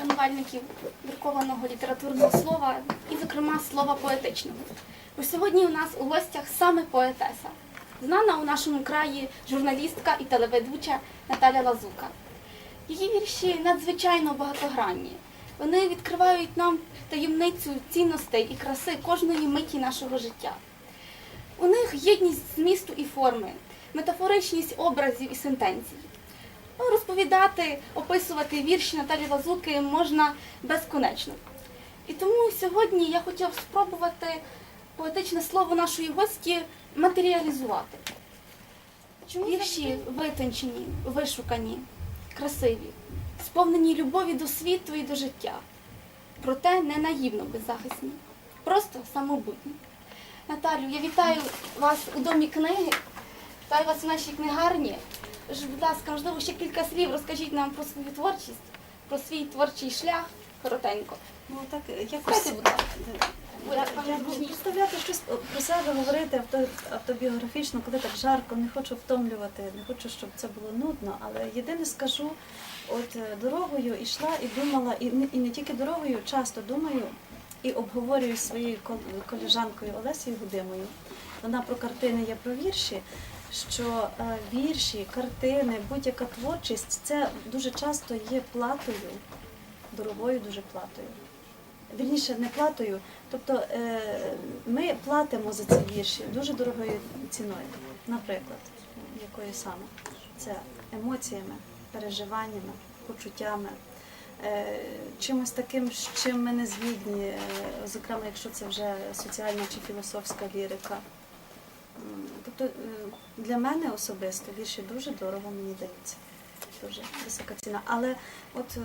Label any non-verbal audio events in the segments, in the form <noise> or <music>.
Шанувальників друкованого літературного слова і, зокрема, слова поетичного. Бо сьогодні у нас у гостях саме поетеса, знана у нашому краї журналістка і телеведуча Наталя Лазука. Її вірші надзвичайно багатогранні. Вони відкривають нам таємницю цінностей і краси кожної миті нашого життя. У них єдність змісту і форми, метафоричність образів і сентенцій. Ну, розповідати, описувати вірші Наталі Лазуки можна безконечно. І тому сьогодні я хотіла б спробувати поетичне слово нашої гості матеріалізувати. Вірші витончені, вишукані, красиві, сповнені любові до світу і до життя. Проте не наївно беззахисні, просто самобутні. Наталю, я вітаю вас у домі книги, вітаю вас у нашій книгарні. Ж, Будь ласка, можливо, ще кілька слів розкажіть нам про свою творчість, про свій творчий шлях коротенько. Ну так якось Скажіть, будь ласка. я, я буду представляти щось про себе, говорити авто, автобіографічно, коли так жарко, не хочу втомлювати, не хочу, щоб це було нудно. Але єдине скажу, от е, дорогою йшла і думала, і не, і не тільки дорогою, часто думаю і обговорюю зі своєю колежанкою Олесією Гудимою. Вона про картини, я про вірші. Що е, вірші, картини, будь-яка творчість це дуже часто є платою, дорогою дуже платою. Вірніше, не платою. Тобто е, ми платимо за ці вірші дуже дорогою ціною. Наприклад, якою саме? Це емоціями, переживаннями, почуттями, е, чимось таким, з чим ми не згідні, зокрема, якщо це вже соціальна чи філософська лірика. Тобто е, для мене особисто вірші дуже дорого мені даються. Дуже висока ціна. Але от е,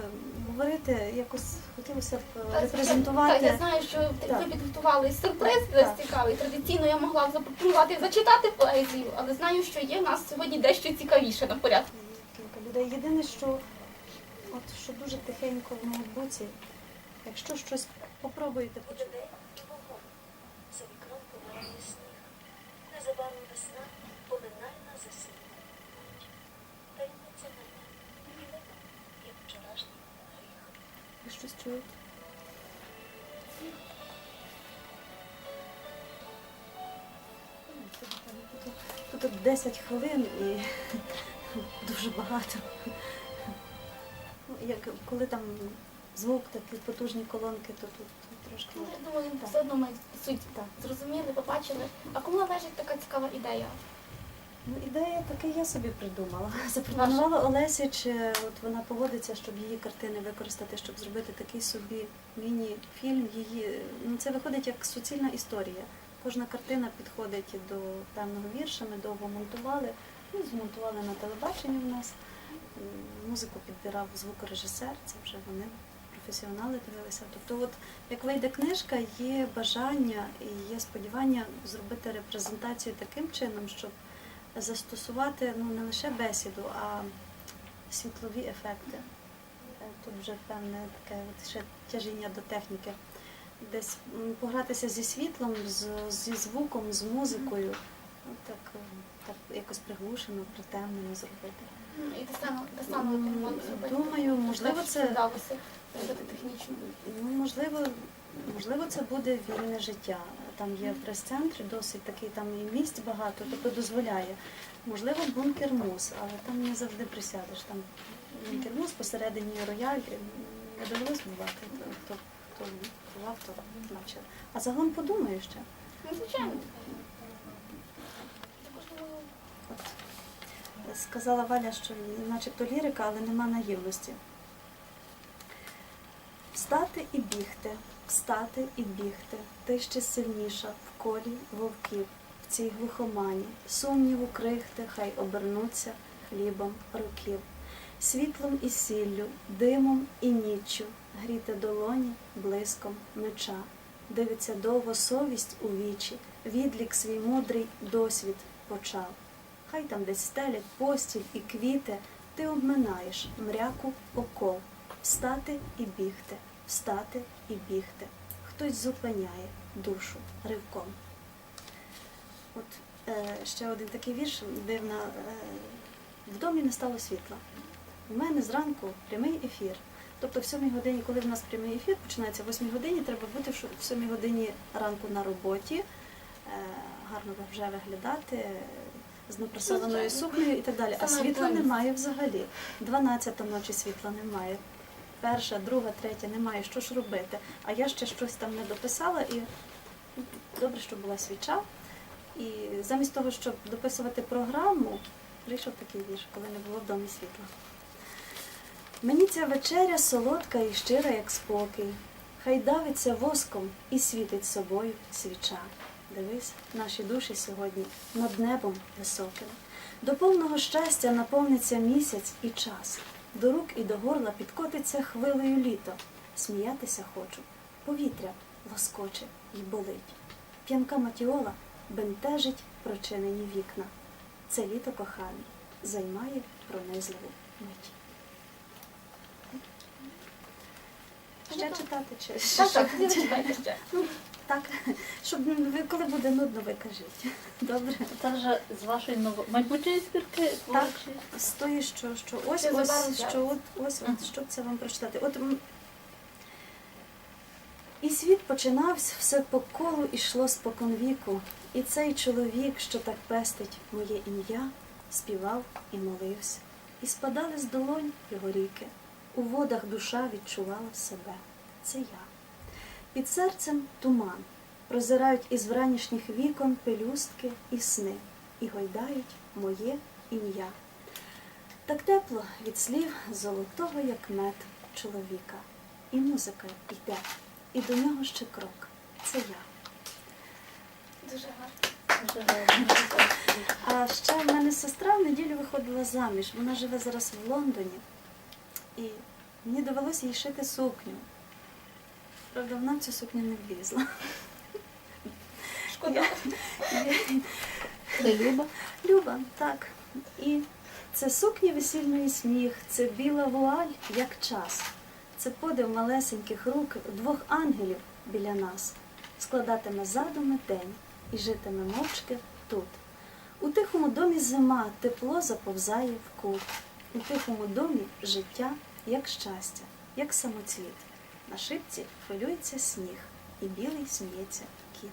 говорити якось хотілося б е, репрезентувати. Так, я знаю, що Так. ви підготували сюрприз Так. десь цікавий. Традиційно я могла б запропонувати зачитати поезію, але знаю, що є в нас сьогодні дещо цікавіше на порядку. Кілька людей. Єдине, що от що дуже тихенько в ноутбуці, якщо щось попробуєте почути. За вікном помирає сніг. Незабаром весна поминальна засіння. Таємниця мене як вчорашній. Ви щось чуєте? Тут, тут 10 хвилин і <laughs> дуже багато. Ну, як, коли там звук, такі потужні колонки, то тут трошки. Ну, Я думаю, Так. все одно ми суть Так. зрозуміли, побачили. А кому належить така цікава ідея? Ну, ідея таке я собі придумала. <laughs> Запропонувала Олесі, чи от вона погодиться, щоб її картини використати, щоб зробити такий собі міні-фільм. Її ну це виходить як суцільна історія. Кожна картина підходить до певного вірша. Ми довго монтували. Ну, змонтували на телебаченні в нас. Музику підбирав звукорежисер, це вже вони професіонали дивилися. Тобто, от як вийде книжка, є бажання і є сподівання зробити репрезентацію таким чином, щоб застосувати ну, не лише бесіду, а світлові ефекти. Е, Тут вже певне таке от ще тяжіння до техніки. Десь погратися зі світлом, з, зі звуком, з музикою. От так, е, так якось приглушено, притемнено зробити. І те саме, те саме ви планували зробити? Думаю, можливо, це вдалося зробити технічно. Ну, можливо, можливо, це буде вільне життя. Там є прес-центр, досить такий там і місць багато, тобто дозволяє. Можливо, бункер мус, але там не завжди присядеш. Там бункер мус посередині рояль. Не довелось бувати. Хто, хто бував, то бачив. А загалом подумаю ще. Ну, звичайно. От сказала Валя, що начебто лірика, але нема наївності. Встати і бігти, встати і бігти, ти ще сильніша в колі вовків, в цій глухомані, сумніву крихти, хай обернуться хлібом років, світлом і сіллю, димом і ніччю, гріте долоні блиском меча, дивиться довго совість у вічі, відлік свій мудрий досвід почав. Хай там десь стелять постіль і квіти, ти обминаєш мряку окол, встати і бігти, встати і бігти. Хтось зупиняє душу ривком. От е, ще один такий вірш дивна. Е, в домі не стало світла. У мене зранку прямий ефір. Тобто в 7 годині, коли в нас прямий ефір починається в 8 годині, треба бути в ш- 7 годині ранку на роботі, е, гарно вже виглядати, з напрасованою сукнею і так далі. А світла немає взагалі. 12 ночі світла немає. Перша, друга, третя немає. Що ж робити? А я ще щось там не дописала і добре, що була свіча. І замість того, щоб дописувати програму, прийшов такий вірш, коли не було в домі світла. Мені ця вечеря солодка і щира, як спокій. Хай давиться воском і світить собою свіча. Дивись, наші душі сьогодні над небом високим. До повного щастя наповниться місяць і час. До рук і до горла підкотиться хвилею літо. Сміятися хочу, повітря лоскоче й болить. П'янка матіола бентежить прочинені вікна. Це літо коханий займає пронизливу мить. Ще читати чи Так, так, що? ще. Так, <laughs> щоб ви коли буде нудно, ви кажіть. <laughs> Добре. Це вже з вашої ново... майбутньої збірки творчої? З тої, що, що ось ось, що от ось, от, що це вам прочитати. От і світ починався, все по колу ішло спокон віку. І цей чоловік, що так пестить моє ім'я, співав і молився. І спадали з долонь його ріки. У водах душа відчувала себе. Це я. Під серцем туман. Прозирають із вранішніх вікон пелюстки і сни, і гойдають моє ім'я. Так тепло від слів золотого, як мед чоловіка. І музика йде, і до нього ще крок. Це я. Дуже гарно. Дуже гарно. А ще в мене сестра в неділю виходила заміж. Вона живе зараз в Лондоні. І мені довелося їй шити сукню. Правда, вона в цю сукню не влізла. Шкода. Це Люба. Люба, так. І це сукні весільної сміх, це біла вуаль, як час. Це подив малесеньких рук двох ангелів біля нас. Складатиме задуми день і житиме мовчки тут. У тихому домі зима, тепло заповзає в кут. У тихому домі життя, як щастя, як самоцвіт. На шипці хвилюється сніг, і білий сміється кіт.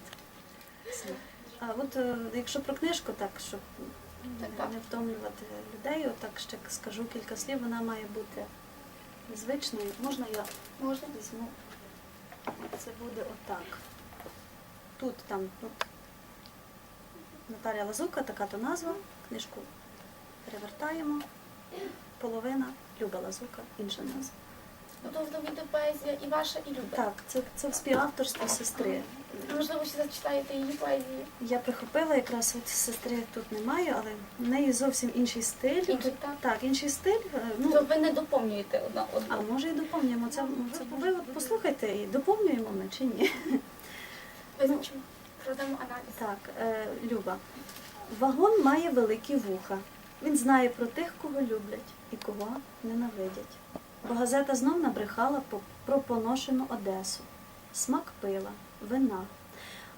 Сніг. А от е, якщо про книжку, так щоб не втомлювати людей, отак ще скажу кілька слів, вона має бути звичною. Можна я Можна? візьму? Це буде отак. Тут там ну, Наталія Лазука, така то назва. Книжку перевертаємо. Половина Люба Лазука, інша назва. Вийде поезія і ваша, і Люба. Так, це, це співавторство сестри. Можливо, ще зачитаєте її поезію. Я прихопила якраз от сестри тут немає, але в неї зовсім інший стиль. Інший, так? Так, інший стиль. е, Ну, То ви не доповнюєте одна А може і доповнюємо. Це, це ви от послухайте, і доповнюємо ми чи ні? Визначимо. Проведемо аналіз. Так, е, Люба. Вагон має великі вуха. Він знає про тих, кого люблять і кого ненавидять. Бо газета знов набрехала про поношену Одесу, смак пила, вина.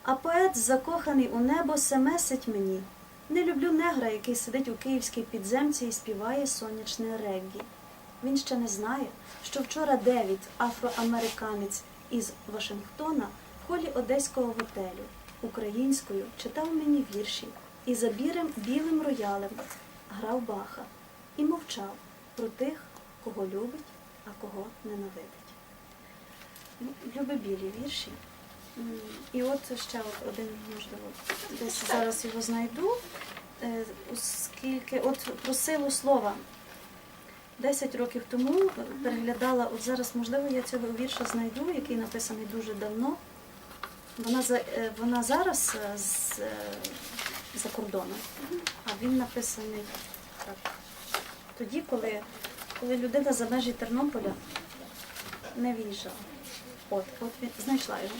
А поет, закоханий у небо, семесить мені. Не люблю негра, який сидить у київській підземці і співає сонячне реггі. Він ще не знає, що вчора Девід, афроамериканець із Вашингтона, в холі одеського готелю українською читав мені вірші і за бірим білим роялем грав Баха і мовчав про тих, кого любить, а кого ненавидить. Ну, білі вірші. І от ще один, можливо, десь зараз його знайду, Е, оскільки от про силу слова. Десять років тому е, переглядала, от зараз, можливо, я цього вірша знайду, який написаний дуже давно. Вона, е, вона зараз е, з, е, за кордоном, а він написаний так. Тоді, коли, коли людина за межі Тернополя не виїжджала. От, от він знайшла його.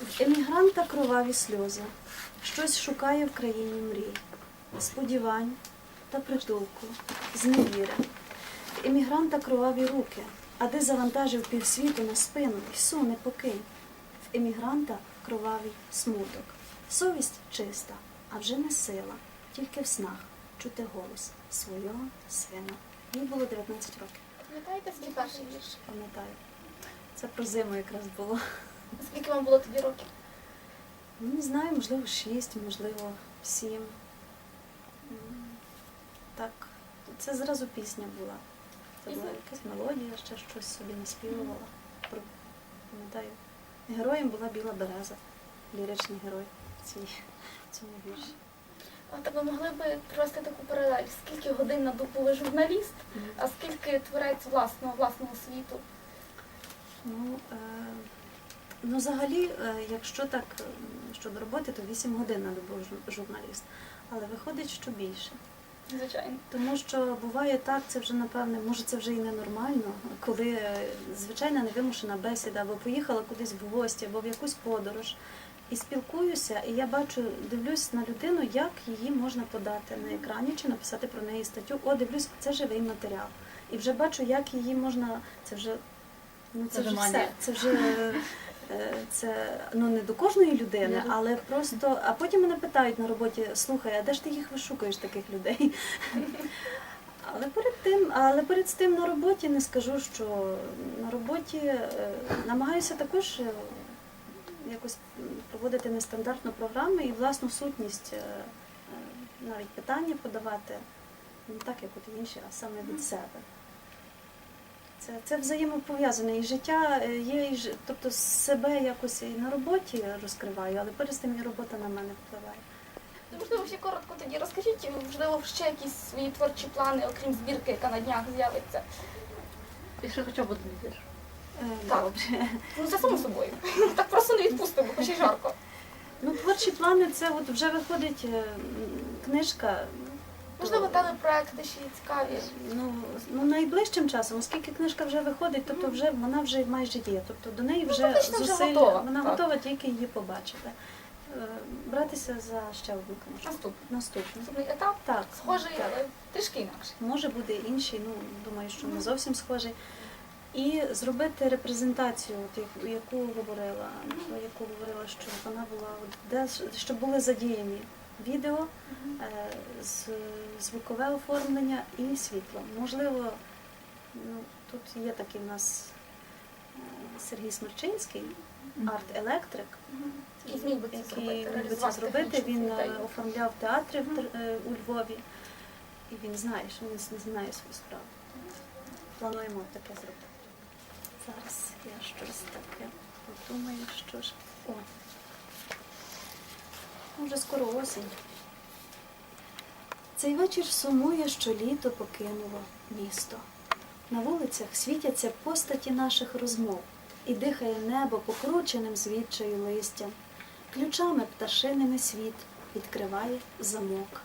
В емігранта кроваві сльози. Щось шукає в країні мрій, сподівань та притулку, зневіри. В емігранта кроваві руки, а де завантажив півсвіту на спину і суне покинь. В емігранта кровавий смуток. Совість чиста, а вже не сила, тільки в снах почути голос свого сина. Їй було 19 років, Пам'ятаєте свій перший вірш? пам'ятаю. Це про зиму якраз було. Скільки вам було тоді років? Ну, не знаю, можливо, 6, можливо, 7. Так, це зразу пісня була. Це була якась мелодія, ще щось собі наспівувала. Пам'ятаю. Героєм була біла береза, ліричний герой в цьому вірші. Так ви могли б провести таку паралель? Скільки годин на добу ви журналіст, а скільки творець власного власного світу? Ну, е, ну взагалі, е, якщо так е, щодо роботи, то 8 годин на добу жу- журналіст. Але виходить, що більше. Звичайно. Тому що буває так, це вже напевне, може це вже і ненормально, коли е, звичайна невимушена бесіда, або поїхала кудись в гості, або в якусь подорож. І спілкуюся, і я бачу, дивлюсь на людину, як її можна подати на екрані чи написати про неї статтю. О, дивлюсь, це живий матеріал. І вже бачу, як її можна. Це вже ну це, Це вже все. Це вже е, це ну не до кожної людини, але просто. А потім мене питають на роботі: слухай, а де ж ти їх вишукуєш таких людей? <laughs> Але перед тим, але перед тим на роботі не скажу, що на роботі е, намагаюся також е, якось проводити нестандартну програму і власну сутність, е, е, навіть питання подавати не так, як от інші, а саме від себе. Це, це взаємопов'язане. І життя е, є, і тобто себе якось і на роботі розкриваю, але перед тим і робота на мене впливає. Ну, Можливо, ще коротко тоді розкажіть, можливо, ще якісь свої творчі плани, окрім збірки, яка на днях з'явиться. Якщо хоча б один вірш. Е, Так. Добре. Ну це само собою. <laughs> Так просто не відпустимо, хоч і жарко. Ну, творчі плани це от вже виходить е, книжка. Можливо, то, телепроекти ще й цікаві. ну, ну, найближчим часом, оскільки книжка вже виходить, тобто вже вона вже майже є. Тобто до неї вже фактично вже зусилля, готова, вона так. готова тільки її побачити. Е, Братися за ще одну книжку. Наступний. Наступну. Наступний етап Так, схожий, але трішки інакше. Може буде інший, ну думаю, що не зовсім схожий. І зробити репрезентацію, от, яку- говорила, яку говорила, що вона була, от, де, щоб були задіяні відео, е, з, звукове оформлення і світло. Можливо, ну, тут є такий в нас е, Сергій Смерчинський, арт-електрик, Який міг би це зробити. Він е, оформляв театри у Львові, і він знає, що він знає свою справу. Плануємо таке зробити. Зараз я щось таке подумаю, що ж. О. Вже скоро осінь. Цей вечір сумує, що літо покинуло місто. На вулицях світяться постаті наших розмов, і дихає небо покрученим звідчаю листям. Ключами пташиними світ відкриває замок.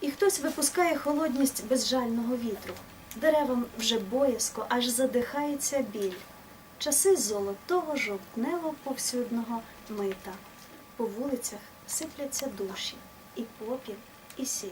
І хтось випускає холодність безжального вітру. Деревам вже боязко, аж задихається біль. Часи золотого жовтнево повсюдного мита. По вулицях сипляться душі, і попіл, і сіль.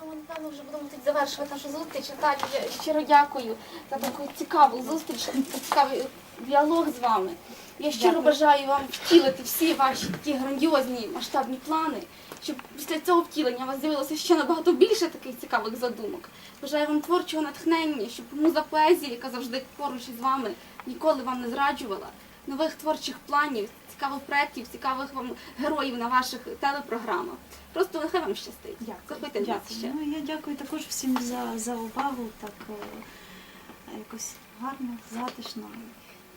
Тому, напевно, вже будемо тут завершувати нашу зустріч. Наталі, я щиро дякую за таку цікаву зустріч, цікавий діалог з вами. Я щиро бажаю вам втілити всі ваші такі грандіозні масштабні плани, щоб після цього втілення у вас з'явилося ще набагато більше таких цікавих задумок. Бажаю вам творчого натхнення, щоб муза поезії, яка завжди поруч із вами, ніколи вам не зраджувала. Нових творчих планів, цікавих проєктів, цікавих вам героїв на ваших телепрограмах. Просто нехай вам щастить. Заходьте нас ще. Ну, я дякую також всім за, за увагу. Так е, якось гарно, затишно.